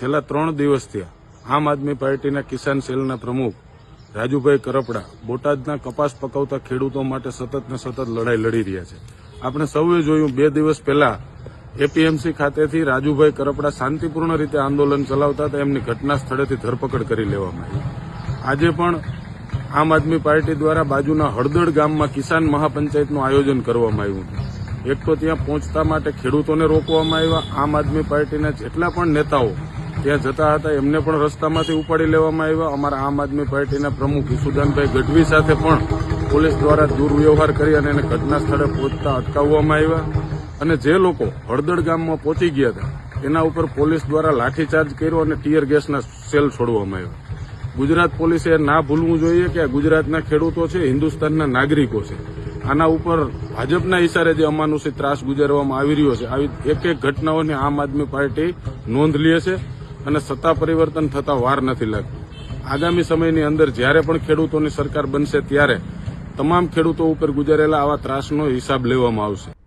છેલ્લા ત્રણ દિવસથી આમ આદમી પાર્ટીના કિસાન સેલના પ્રમુખ રાજુભાઈ કરપડા બોટાદના કપાસ પકવતા ખેડૂતો માટે સતત ને સતત લડાઈ લડી રહ્યા છે. આપણે સૌએ જોયું બે દિવસ પહેલા એપીએમસી ખાતેથી રાજુભાઈ કરપડા શાંતિપૂર્ણ રીતે આંદોલન ચલાવતા હતા. એમની ઘટના સ્થળેથી ધરપકડ કરી લેવામાં આવી. આજે પણ આમ આદમી પાર્ટી દ્વારા બાજુના હળદડ ગામમાં કિસાન મહાપંચાયતનું આયોજન કરવામાં આવ્યું એક તો ત્યાં પહોંચતા માટે ખેડૂતોને રોકવામાં આવ્યા. આમ આદમી પાર્ટીના જેટલા પણ નેતાઓ ત્યાં જતા હતા, એમને પણ રસ્તામાંથી ઉપાડી લેવામાં આવ્યા. અમારા આમ આદમી પાર્ટીના પ્રમુખ ઈસુદાનભાઈ ગઢવી સાથે પણ પોલીસ દ્વારા દુર્વ્યવહાર કરી અને એને ઘટના સ્થળે પહોંચતા અટકાવવામાં આવ્યા. અને જે લોકો હળદડ ગામમાં પહોંચી ગયા હતા, એના ઉપર પોલીસ દ્વારા લાઠીચાર્જ કર્યો અને ટીયર ગેસના સેલ છોડવામાં આવ્યા. ગુજરાત પોલીસે ના ભૂલવું જોઈએ કે ગુજરાતના ખેડૂતો છે, હિન્દુસ્તાનના નાગરિકો છે. આના ઉપર ભાજપના ઇશારે જે અમાનુષિત ત્રાસ ગુજારવામાં આવી રહ્યો છે, આવી એક એક ઘટનાઓની આમ આદમી પાર્ટી નોંધ લે છે. અને સત્તા પરિવર્તન થતા વાર નથી લાગતી. આગામી સમયની અંદર જ્યારે પણ ખેડૂતોની સરકાર બનશે ત્યારે તમામ ખેડૂતો ઉપર ગુજારેલા આવા ત્રાસનો હિસાબ લેવામાં આવશે.